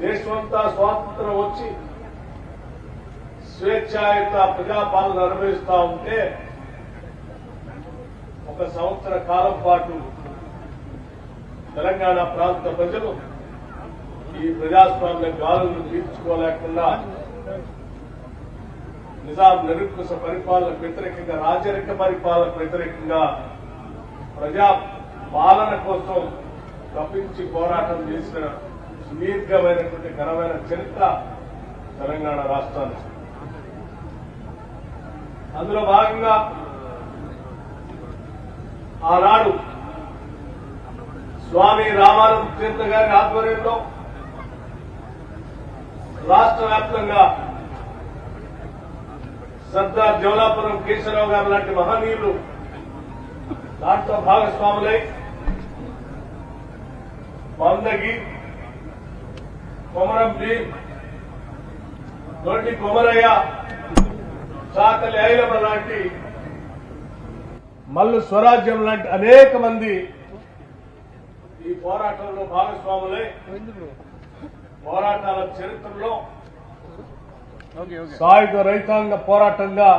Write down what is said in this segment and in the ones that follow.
దేశమంతా స్వాతంత్రం వచ్చి స్వేచ్ఛాయుత ప్రజాపాలన అనుభవిస్తా ఉంటే ఒక సంవత్సర కాలం పాటు తెలంగాణ ప్రాంత ప్రజలు ఈ ప్రజాస్వామ్య గాలులను తీర్చుకోలేకుండా నిజాం నిరుకుశ పరిపాలనకు వ్యతిరేకంగా రాజరిక పరిపాలనకు వ్యతిరేకంగా ప్రజా పాలన కోసం తప్పించి పోరాటం చేసిన సుదీర్ఘమైనటువంటి ఘనమైన చరిత్ర తెలంగాణ రాష్ట్రానికి. అందులో భాగంగా ఆనాడు స్వామి రామానంద తీర్థ గారి ఆధ్వర్యంలో రాష్ట్ర వ్యాప్తంగా సర్దార్ జవలాపురం కేశవరావు గారు లాంటి మహనీయులు దాంట్లో భాగస్వాములై మందగి కొమరం భీం దొడ్డి కొమరయ్య సాతలి ఐలమ్మ లాంటి మల్లు స్వరాజ్యం లాంటి అనేక మంది ఈ పోరాటంలో భాగస్వాములై పోరాటాల చరిత్రలో సాయుధ రైతాంగ పోరాటంగా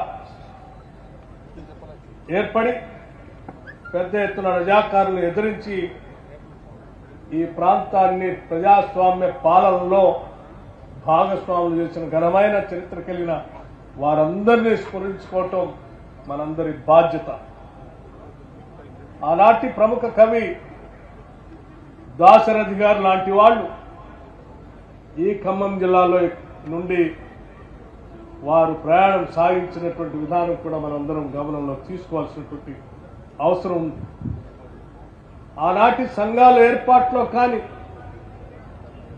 ఏర్పడి పెద్ద ఎత్తున రజాకారులు ఎదిరించి ఈ ప్రాంతాన్ని ప్రజాస్వామ్య పాలనలో భాగస్వాములు చేసిన ఘనమైన చరిత్ర కలిగిన వారందరినీ స్మరించుకోవటం మనందరి బాధ్యత. ఆనాటి ప్రముఖ కవి దాశరథి గారు లాంటి వాళ్ళు ఈ ఖమ్మం జిల్లాలో నుండి వారు ప్రయాణం సాగించినటువంటి విధానం కూడా మనందరం గమనంలో తీసుకోవాల్సినటువంటి అవసరం ఉంది ఆనాటి సంఘాల ఏర్పాటులో కానీ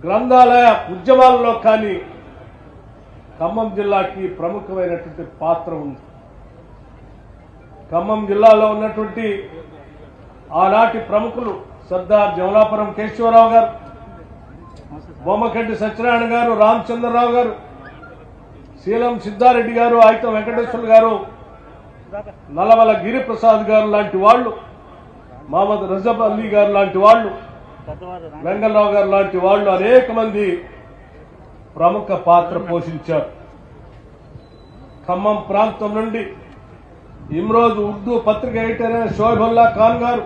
గ్రంథాలయ ఉద్యమాలలో కానీ ఖమ్మం జిల్లాకి ప్రముఖమైనటువంటి పాత్ర ఉంది. ఖమ్మం జిల్లాలో ఉన్నటువంటి ఆనాటి ప్రముఖులు సర్దార్ జమలాపురం కేశవరావు గారు బొమ్మకంటి సత్యనారాయణ గారు రామచంద్రరావు గారు శీలం సిద్ధారెడ్డి గారు ఆయిత వెంకటేశ్వర గారు నల్లమల గిరిప్రసాద్ గారు లాంటి వాళ్ళు మహమ్మద్ రజబ్ అలీ గారు లాంటి వాళ్ళు వెంగళరావు గారు లాంటి వాళ్ళు అనేక మంది ప్రముఖ పాత్ర పోషించారు. ఖమ్మం ప్రాంతం నుండి ఇమ్రోజు ఉర్దూ పత్రిక ఎడిటర్ అయిన షోయబుల్లా ఖాన్ గారు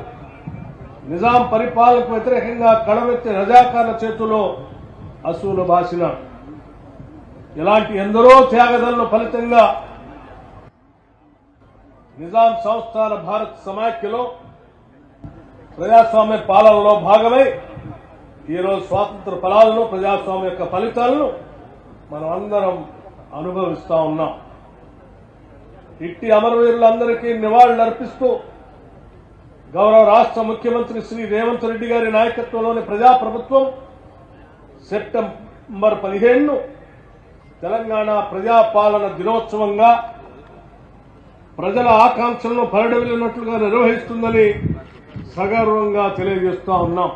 నిజాం పరిపాలనకు వ్యతిరేకంగా కడవెత్తి రజాకార్ల చేతిలో అసూలు బాసిన ఇలాంటి ఎందరో త్యాగదల ఫలితంగా నిజాం సంస్థాన భారత్ సమాఖ్యలో ప్రజాస్వామ్య పాలనలో భాగమై ఈరోజు స్వాతంత్ర ఫలాలను ప్రజాస్వామ్య యొక్క ఫలితాలను మనం అందరం అనుభవిస్తా ఉన్నాం. ఇట్టి అమరవీరులందరికీ నివాళులు అర్పిస్తూ గౌరవ రాష్ట్ర ముఖ్యమంత్రి శ్రీ రేవంత్ రెడ్డి గారి నాయకత్వంలోని ప్రజాప్రభుత్వం సెప్టెంబర్ పదిహేను తెలంగాణ ప్రజాపాలన దినోత్సవంగా ప్రజల ఆకాంక్షలను పరిడవిల్లినట్లుగా నిర్వహిస్తుందని సగర్వంగా తెలియజేస్తా ఉన్నాం.